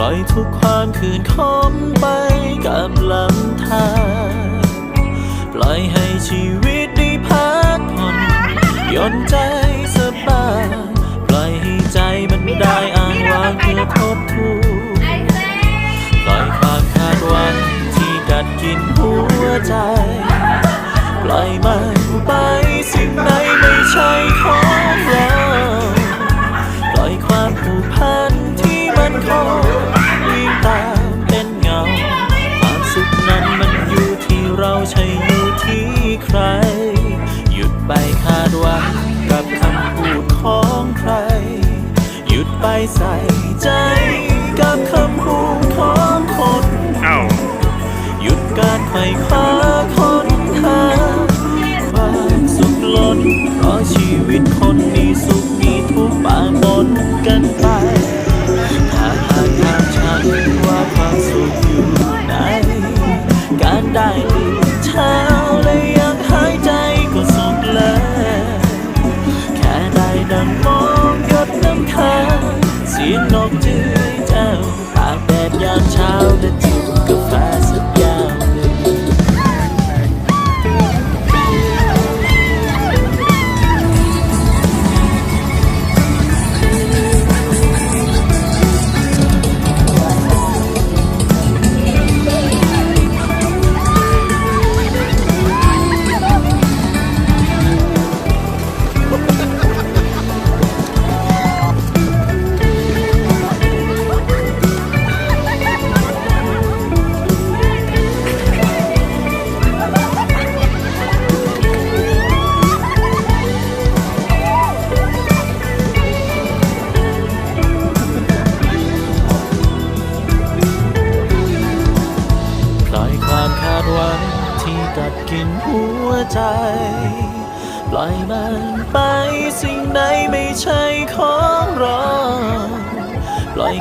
ลอยทุกความคืนคมไปกับลำธารปล่อยให้ชีวิตได้พักผ่อนย่อนใจสบายปล่อยให้ใจมันได้อ้างวางเพื่อทบทวนปล่อยความคาดหวังที่กัดกินหัวใจ ปล่อยมันไปสิ่งไหนไม่ใช่ของเรา ปล่อยความผูกพันที่มันคง หยุ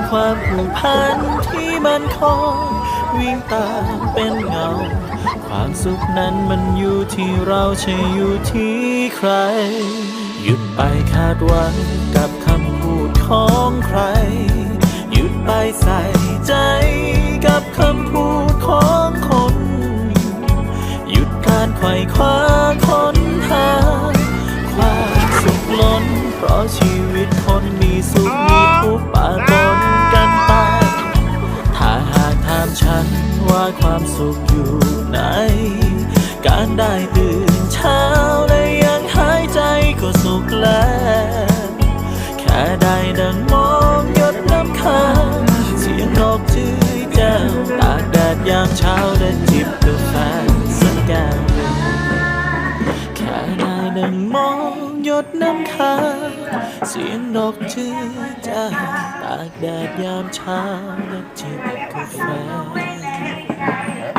ความผูกพันที่มันคอยวิ่งตามเป็นเงา ความสุขนั้นมันอยู่ที่เราใช่อยู่ที่ใคร หยุดไปคาดหวังกับคำพูดของใคร หยุดไปใส่ใจกับคำพูดของคน หยุดการไขว่คว้าค้นหา ความสุขล้นเพราะชีวิต ว่าความสุขอยู่ไหน การได้ตื่นเช้าและยังหายใจก็สุขแล้ว แค่ได้ดังมองหยดน้ำค้างเสียงนกจื้อแจ้วตากแดดยามเช้าและจิบกาแฟสักแก้วนึ่งแค่ได้ดังมองหยดน้ำค้างเสียงนกจื้อแจ้วตากแดดยามเช้าและจิบกาแฟ Yeah.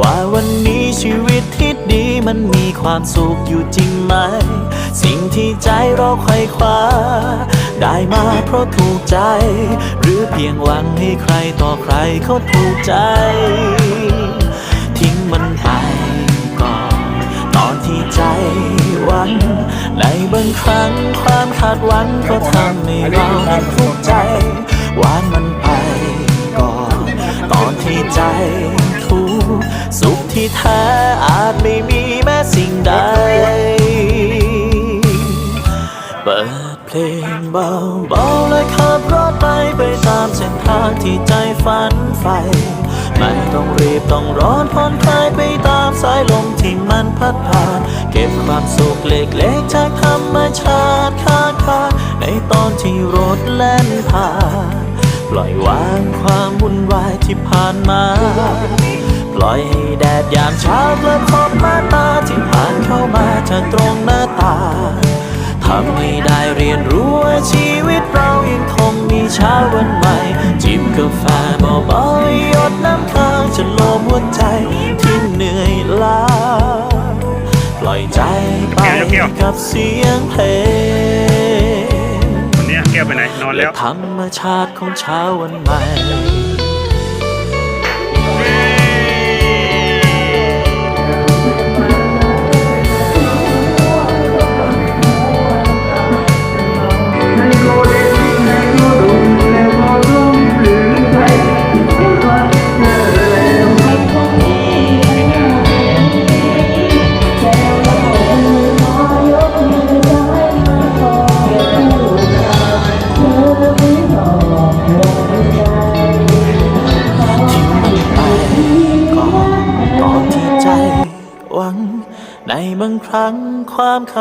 ว่าวันนี้ชีวิตที่ดีมันมีความสุขอยู่จริงไหม สิ่งที่ใจเราไขว่คว้า ได้มาเพราะถูกใจ หรือเพียงหวังให้ใครต่อใครเขาถูกใจ ทิ้งมันไปก่อน ตอนที่ใจหวังในบางครั้งความคาดหวังก็ทำให้เรานั้นทุกข์ใจวางมันไปก่อน ตอนที่ใจทุ สุขที่แท้อาจไม่มีแม้สิ่งใด เปิดเพลงเบาๆและขับรถไปไปตามเส้นทางที่ใจฝันใฝ่ไม่ต้องรีบต้องร้อนผ่อนคลายไปตามามสายลมที่มันพัดผ่าน เก็บความสุขเล็กๆจากธรรมชาติข้างคาในตอนที่รถแล่นผ่าน ปล่อยวางความวุ่นวายที่ผ่านมา ปล่อยให้แดดยามเช้ากระทบมาตาที่ผ่านเข้ามาจากตรงหน้าต่างทำให้ได้เรียนรู้ว่าชีวิตเรายังคงมีเช้าวันใหม่ จิบกาแฟเบาๆหยดน้ำค้างจะโลมหัวใจที่เหนื่อยล้าปล่อยใจไปกับเสียงเพลงวันนี้แก้วไปไหนนอนและแล้วธรรมชาติของเช้าวันใหม่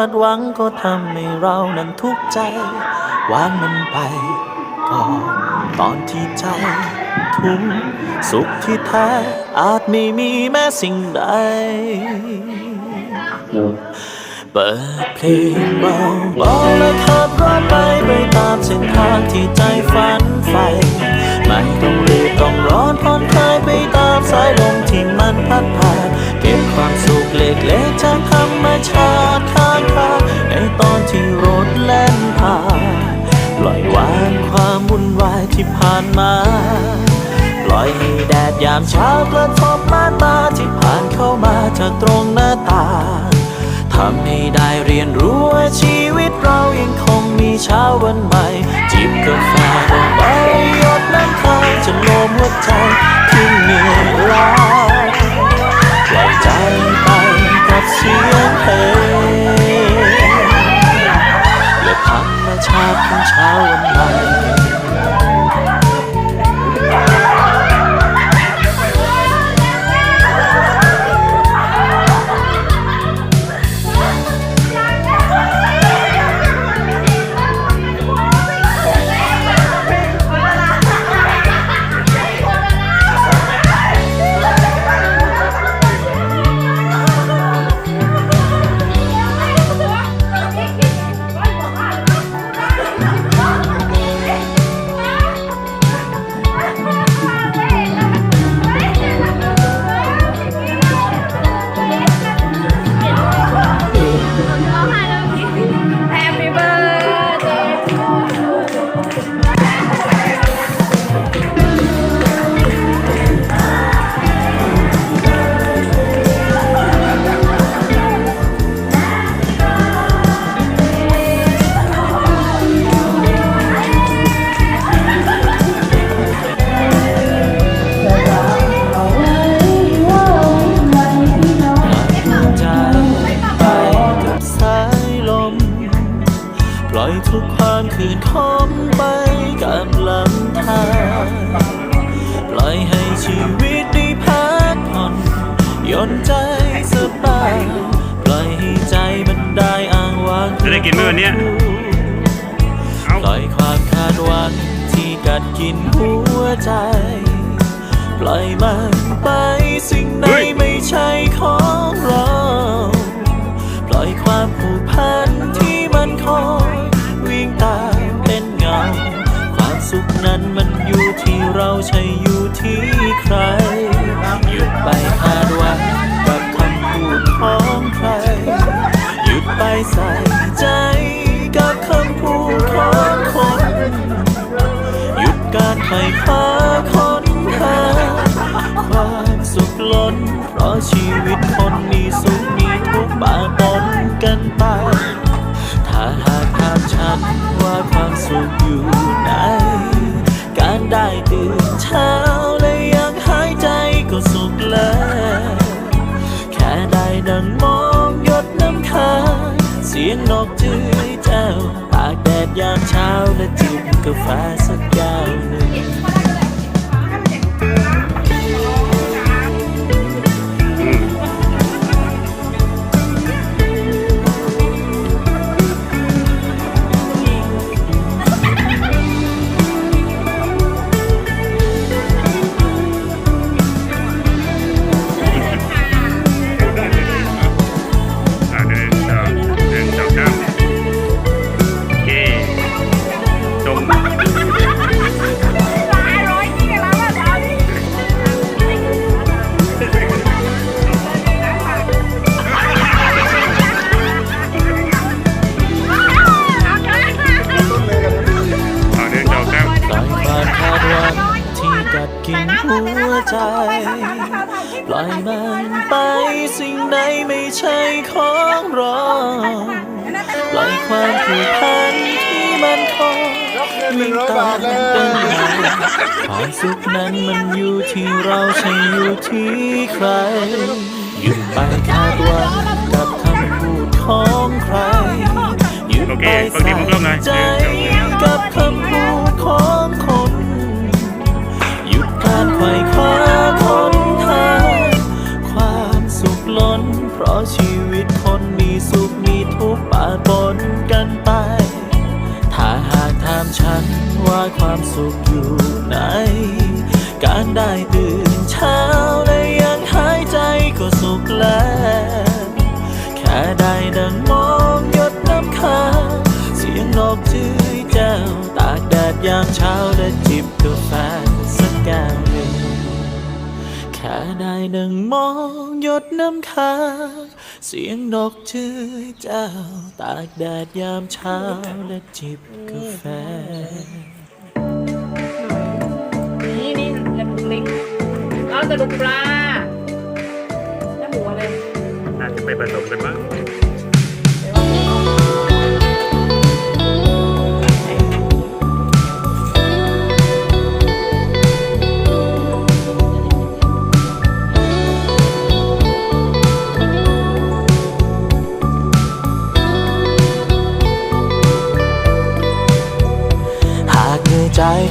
ดหวังก็ทำให้เรานั้นทุกข์ใจ วางมันไปก่อนตอนที่ใจทุกข์สุขที่แท้อาจไม่มีแม้สิ่งใด เปิดเพลงเบาๆและขับรถไปไปตามเส้นทางที่ใจฝันใฝ่ไม่ต้องรีบต้องร้อนผ่อนคลาย ตามสายลมที่มันพัดผ่านเก็บความสุขเล็กๆจากธรรมชาติข้างคาในตอนที่รถแล่นผ่านปล่อยวางความวุ่นวายที่ผ่านมา ปล่อยให้แดดยามเช้ากระทบมาตาที่ผ่านเข้ามาจากตรงหน้าต่างทำให้ได้เรียนรู้ว่าชีวิตเรายังคงมีเช้าวันใหม่ จิบกาแฟเบาๆหยดน้ำค้างจนโลมหัวใจ เหนื่อยล้าปล่อยใจไปกับเสียงเพลงและธรรมชาติของเช้าวันใหม่ กัดกินหัวใจ ปล่อยมันไปสิ่งไหนไม่ใช่ของเรา ปล่อยความผูกพันที่มันคอยวิ่งตามเป็นเงา ความสุขนั้นมันอยู่ที่เราใช่อยู่ที่ใคร หยุดไปคาดหวังกับคำพูดของใคร หยุดไปใส่ใจ สียงนกจื้ยแจ้วตากแดดยามเช้าและจิบกาแฟสักแก้วหนึ่ง ล่อยมันไปสิ่งไหนไม่ใช่ของเราปล่อยความผูกพันที่มันคงยิ่งตามเป็นไงความสุขนั้นมันอยู่ที่เราใช่อยู่ที่ใครหยุดไปคาดหวังกับคำพูดของใครหยุดไปใส่ใจกับคำพูดของคน ค่ได้ดังมองหยดน้ำค้างเสียงนกจื้อแจ้วตากแดดยามเช้าและจิบกาแฟ นี่นี่จะปรุงลิงเราจะดูปลาแล้วหมูอะไรน่าจะไปผสมกันบ้าง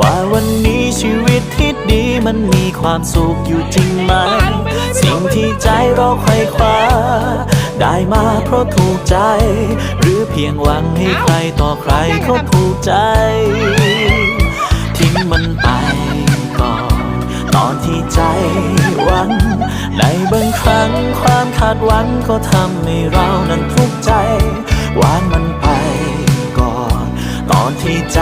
ว่าวันนี้ชีวิตที่ดีมันมีความสุขอยู่จริงไหม สิ่งที่ใจเราไขว่คว้า ได้มาเพราะถูกใจ หรือเพียงหวังให้ใครต่อใครเขาถูกใจ ทิ้งมันไปก่อน ตอนที่ใจหวัง ในบางครั้งความคาดหวังก็ทำให้เรานั้นทุกข์ใจวางมันไปก่อน ตอนที่ใจ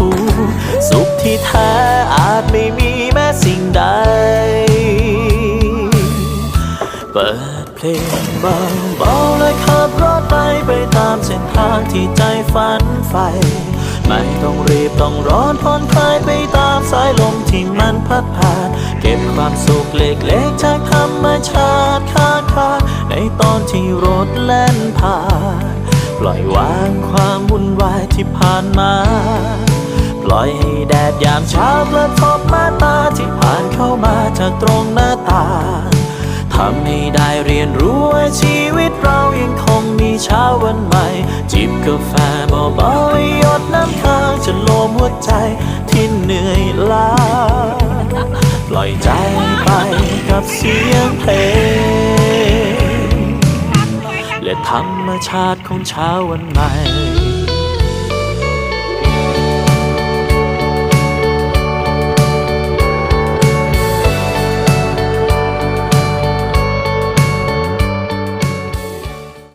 ทุกสุขที่แท้อาจไม่มีแม้สิ่งใด เปิดเพลงเบาๆและขับรถไปไปตามเส้นทางที่ใจฝันใฝ่ไม่ต้องรีบต้องร้อนผ่อนคลายไปตามสายลมที่มันพัดผ่าน เก็บความสุขเล็กๆจากธรรมชาติคาดคาในตอนที่รถแล่นผ่าน ปล่อยวางความวุ่นวายที่ผ่านมา ปล่อยให้แดดยามเช้ากระทบมาตาที่ผ่านเข้ามาจากตรงหน้าตาทำให้ได้เรียนรู้ว่าชีวิตเรายังคงมีเช้าวันใหม่ จิบกาแฟเบาๆหยดน้ำค้างจะโลมหัวใจที่เหนื่อยล้าปล่อยใจไปกับเสียงเพลงและธรรมชาติของเช้าวันใหม่